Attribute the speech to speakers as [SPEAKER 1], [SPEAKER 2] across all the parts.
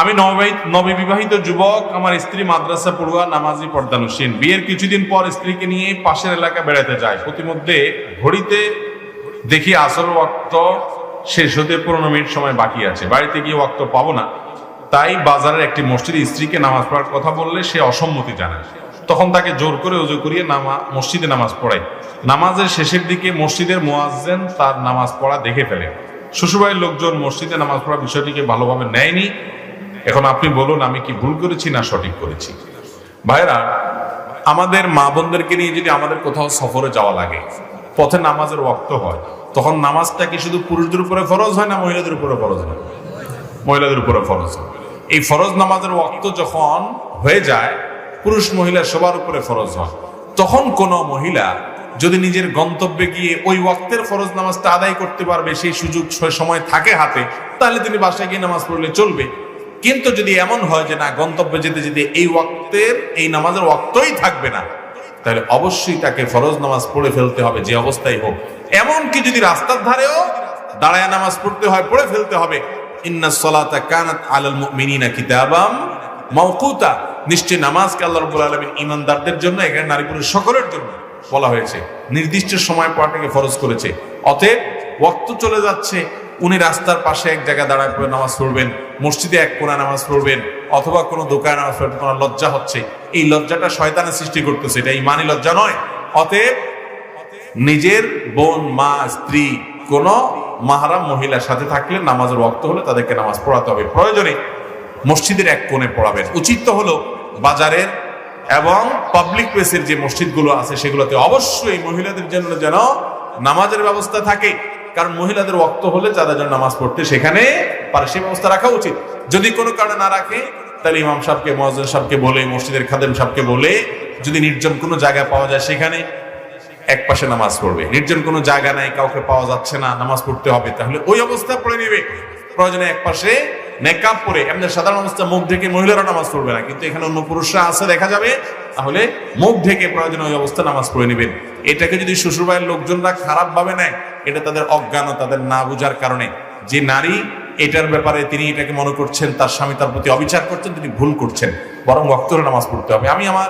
[SPEAKER 1] আমি নববিবাহিত নববিবাহিত যুবক, আমার স্ত্রী মাদ্রাসা পড়ুয়া, নামাজি পর্দানুসীন। বিয়ের কিছুদিন পর স্ত্রীকে নিয়ে পাশের এলাকা বেড়াতে যায়। প্রতিমধ্যে ঘড়িতে দেখি আসল ওয়াক্ত শেষ হতে পনেরো মিনিট সময় বাকি আছে। বাড়িতে গিয়ে ওয়াক্ত পাবো না। তাই বাজারের একটি মসজিদে স্ত্রীকে নামাজ পড়ার কথা বললে সে অসম্মতি জানায়। তখন তাকে জোর করে উজু করিয়ে নামা মসজিদে নামাজ পড়াই নামাজের শেষের দিকে মসজিদের মোয়াজ্জেন তার নামাজ পড়া দেখে ফেলে। শ্বশুরবাড়ির লোকজন মসজিদে নামাজ পড়া বিষয়টিকে ভালোভাবে নেয়নি। এখন আপনি বলুন, আমি কি ভুল করেছি না সঠিক করেছি? ভাইরা আমাদের মা বোনদেরকে নিয়ে যদি আমাদের কোথাও সফরে যাওয়া লাগে, পথে নামাজের ওয়াক্ত হয়, তখন নামাজটা কি শুধু পুরুষদের উপরে ফরজ হয় না মহিলাদের উপরে ফরজ হয়? মহিলাদের উপরে ফরজ হয়। এই ফরজ নামাজের ওয়াক্ত যখন হয়ে যায়, পুরুষ মহিলা সবার উপরে ফরজ হয়। তখন কোন মহিলা যদি নিজের গন্তব্যে গিয়ে ওই ওয়াক্তের ফরজ নামাজটা আদায় করতে পারবে, সেই সুযোগ সময় থাকে হাতে, তাহলে তিনি বাসায় গিয়ে নামাজ পড়লে চলবে। কিন্তু যদি এমন হয় যে না, গন্তব্যে যেতে যেতে এই ওয়াক্তের, এই নামাজের ওয়াক্তই থাকবে না, তাহলে অবশ্যই তাকে ফরজ নামাজ পড়ে ফেলতে হবে, যে অবস্থায় হোক। এমনকি যদি রাস্তার ধারেও দাঁড়ায় নামাজ পড়তে হয়, পড়ে ফেলতে হবে। ইন্না সলাতা কানাত আলাল মুমিনিনা কিতাবাম মাওকুতা। নিশ্চয় নামাজকে আল্লাহ রাব্বুল আলামিন জন্য, এখানে নারী পুরুষ সকলের জন্য বলা হয়েছে। নির্দিষ্ট সময় পড়াটাকে ফরজ করেছে। অতএব ওয়াক্ত চলে যাচ্ছে, উনি রাস্তার পাশে এক জায়গায় দাঁড়ায় নামাজ পড়বেন। মসজিদে এক কোণা নামাজ পড়বেন অথবা কোনো দোকানে নামাজ পড়বেন কোনো লজ্জা হচ্ছে। এই লজ্জাটা শয়তানের সৃষ্টি করতেছে, এটা ইমানি লজ্জা নয়। অতএব নিজের বোন, মা, স্ত্রী, কোন মাহারাম মহিলার সাথে থাকলে নামাজের ওয়াক্ত হলে তাদেরকে নামাজ পড়াতে হবে। প্রয়োজনে মসজিদের এক কোণে পড়াবেন। উচিত তো হলো বাজারের এবং পাবলিক প্লেসের যে মসজিদগুলো আছে সেগুলোতে অবশ্যই মহিলাদের জন্য যেন নামাজের ব্যবস্থা থাকে। কারণ মহিলাদের ওয়াক্ত হলে যারা যেন নামাজ পড়তে, সেখানে পারে সেই ব্যবস্থা রাখা উচিত। যদি কোনো কারণে না রাখে, তাহলে ইমাম সাহেবকে মহাজন সাহেবকে বলে, মসজিদের খাদেম সাহেবকে বলে, যদি নির্জন কোনো জায়গা পাওয়া যায় সেখানে এক পাশে নামাজ পড়বে। নির্জন কোনো জায়গা নাই, কাউকে পাওয়া যাচ্ছে না, নামাজ পড়তে হবে, তাহলে ওই অবস্থা পড়ে নেবে। প্রয়োজনে এক পাশে নেকাব পরে, এমনি সাধারণ অবস্থা, মুখ ঢেকে মহিলারা নামাজ পড়বে না, কিন্তু এখানে অন্য পুরুষরা আছে, দেখা যাবে, তাহলে মুখ ঢেকে প্রয়োজনে ওই অবস্থা নামাজ পড়ে নেবেন। এটাকে যদি শ্বশুরবাড়ির লোকজনরা খারাপ ভাবে নেয়, এটা তাদের অজ্ঞান তাদের না বুঝার কারণে। যে নারী এটার ব্যাপারে তিনি এটাকে মনে করছেন, তার স্বামী তার প্রতি অবিচার করছেন, তিনি ভুল করছেন। বরং অক্তরে নামাজ পড়তে হবে। আমি আমার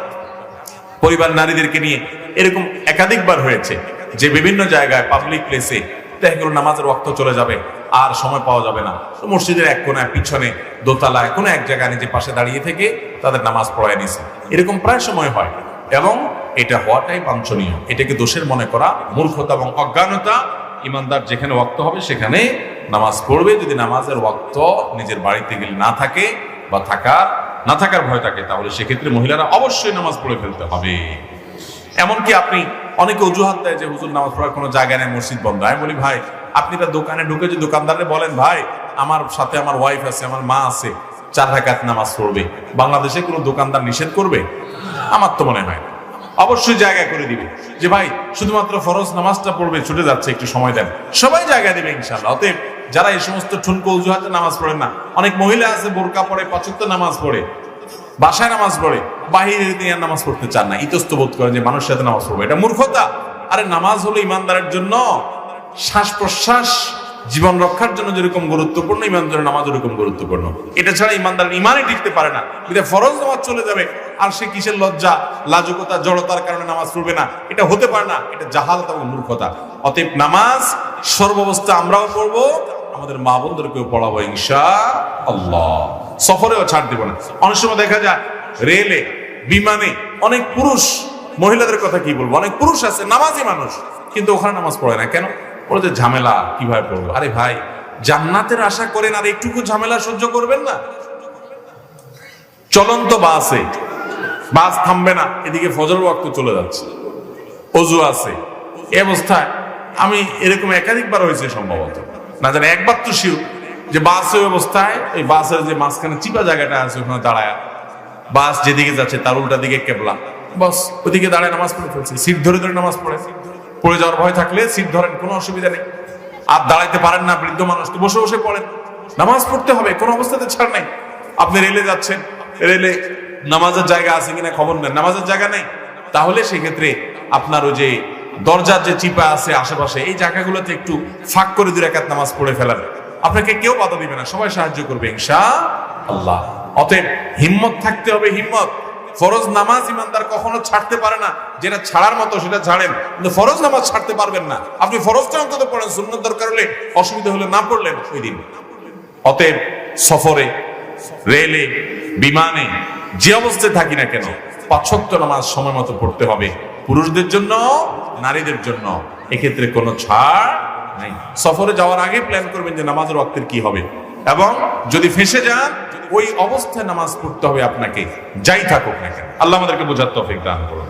[SPEAKER 1] পরিবার নারীদেরকে নিয়ে এরকম একাধিকবার হয়েছে যে বিভিন্ন জায়গায় পাবলিক প্লেসে দেখা গেল নামাজের ওয়াক্ত চলে যাবে, আর সময় পাওয়া যাবে না। মসজিদের এক কোনায়, পিছনে দোতলায়, কোনো এক জায়গায় নিজে পাশে দাঁড়িয়ে থেকে তাদের নামাজ পড়ায় নিছে। এরকম প্রায় সময় হয়। এবং এটা হওয়াটাই বাঞ্ছনীয়। এটাকে দোষের মনে করা মূর্খতা এবং অজ্ঞানতা ইমানদার যেখানে ওয়াক্ত হবে, সেখানে নামাজ পড়বে, যদি নামাজের ওয়াক্ত নিজের বাড়িতে গেলে না থাকে বা থাকার, না থাকার ভয় থাকে, তাহলে সেক্ষেত্রে মহিলারা অবশ্যই নামাজ পড়ে ফেলতে হবে। এমনকি আপনি অনেকে অজুহাত দেয় যে, হুজুর, নামাজ পড়ার কোনো জায়গা নেই, মসজিদ বন্ধ। আমি বলি, ভাই, আপনি তার দোকানে ঢুকে যে দোকানদারে বলেন, ভাই, আমার সাথে আমার ওয়াইফ আছে, আমার মা আছে, চার রাকাত নামাজ পড়বে। বাংলাদেশে কোনো দোকানদার নিষেধ করবে? আমার তো মনে হয় অবশ্যই জায়গা করে দিবে যে, ভাই, শুধুমাত্র ফরজ নামাজটা পড়বে, ছুটে যাচ্ছে, একটু সময় দেন। সবাই জায়গা দিবে ইনশাল্লাহ অতএব যারা এই সমস্ত ঠুনকো অজুহাতে নামাজ পড়েন না, অনেক মহিলা আছে, বোরকা পড়ে পাঁচত্ব নামাজ পড়ে, বাসায় নামাজ পড়ে, বাহিরে দিয়ে নামাজ পড়তে চান না ইতস্ত বোধ করেন যে মানুষের সাথে নামাজ পড়বে। এটা মূর্খতা। আরে নামাজ হলো ইমানদারের জন্য শ্বাস প্রশ্বাস জীবন রক্ষার জন্য যেরকম গুরুত্বপূর্ণ, ইমানদারের নামাজ ওরকম গুরুত্বপূর্ণ। এটা ছাড়া ইমানদারের ইমানই টিকতে পারে না। যদি ফরজ নামাজ চলে যাবে, আর সে কিসের লজ্জা? লাজুকতা, জড়তার কারণে নামাজ পড়বে না। এটা হতে পারে না, এটা জাহালত এবং মূর্খতা। অতএব নামাজ সর্বাবস্থা আমরাও পড়ব আমাদের মা বোনদেরকেও পড়াবো ইনশা আল্লাহ। সফরেও ছাড় দিব না। অনেক সময় দেখা যায়, রেলে, বিমানে অনেক পুরুষ, মহিলাদের কথা কি বলব? অনেক পুরুষ আছে, নামাজি মানুষ, কিন্তু ওখানে নামাজ পড়ে না। কেন? ওরা যে ঝামেলা, কীভাবে পড়ব? আরে ভাই, জান্নাতের আশা করেন আর একটুকু ঝামেলা সহ্য করবেন না। চলন্ত বাসে বাস থামবে না, এদিকে ফজর ওয়াক্ত চলে যাচ্ছে। অজু আছে, এ অবস্থায় আমি এরকম একাধিকবার হয়েছে সম্ভবত। না জানি একবার তো শিও যে বাস ওই অবস্থায় ওই বাসের যে মাঝখানে চিপা জায়গাটা আছে, ওখানে দাঁড়ায়। বাস যেদিকে যাচ্ছে, তার উল্টা দিকে কেবলা। বস, ওদিকে দাঁড়ায় নামাজ পড়ে ফেলছে, সিট ধরে ধরে নামাজ পড়ে। পড়ে যাওয়ার ভয় থাকলে সিট ধরেন, কোনো অসুবিধা নেই। আর দাঁড়াইতে পারেন না, বৃদ্ধ মানুষ তো বসে বসে পড়েন। নামাজ পড়তে হবে, কোনো অবস্থাতে ছাড় নাই। আপনি রেলে যাচ্ছেন, রেলে নামাজের জায়গা আছে কিনা খবর নেন। নামাজের জায়গা নেই। তাহলে সেক্ষেত্রে আপনার ওই যে দরজার যে চিপা আছে আশেপাশে, এই জায়গাগুলোতে একটু ফাঁক করে দুই রাকাত নামাজ পড়ে ফেলার আপনাকে কেউ বাধা দিবে না, সবাই সাহায্য করবে ইনশা আল্লাহ অতএব হিম্মত থাকতে হবে, হিম্মত। ফরজ নামাজ ইমানদার কখনো ছাড়তে পারে না, যেটা ছাড়ার মতো সেটা ছাড়েন, কিন্তু ফরজ নামাজ ছাড়তে পারবেন না। আপনি ফরজটা অন্তত পড়েন, সুন্নত দরকার হলে অসুবিধা হলে না পড়লেন ওই দিন। অতএব সফরে, রেলে, বিমানে, যে অবস্থায় থাকি না কেন পাঁচক্ত নামাজ সময় মতো পড়তে হবে। পুরুষদের জন্য, নারীদের জন্য। এক্ষেত্রে কোনো ছাড় নাই। সফরে যাওয়ার আগে প্ল্যান করবেন যে নামাজের ওয়াক্তের কি হবে। এবং যদি ফেসে যান, ওই অবস্থায় নামাজ পড়তে হবে আপনাকে। যাই থাকুক না কেন। আল্লাহ আমাদেরকে বোঝার তফিক দান করুন।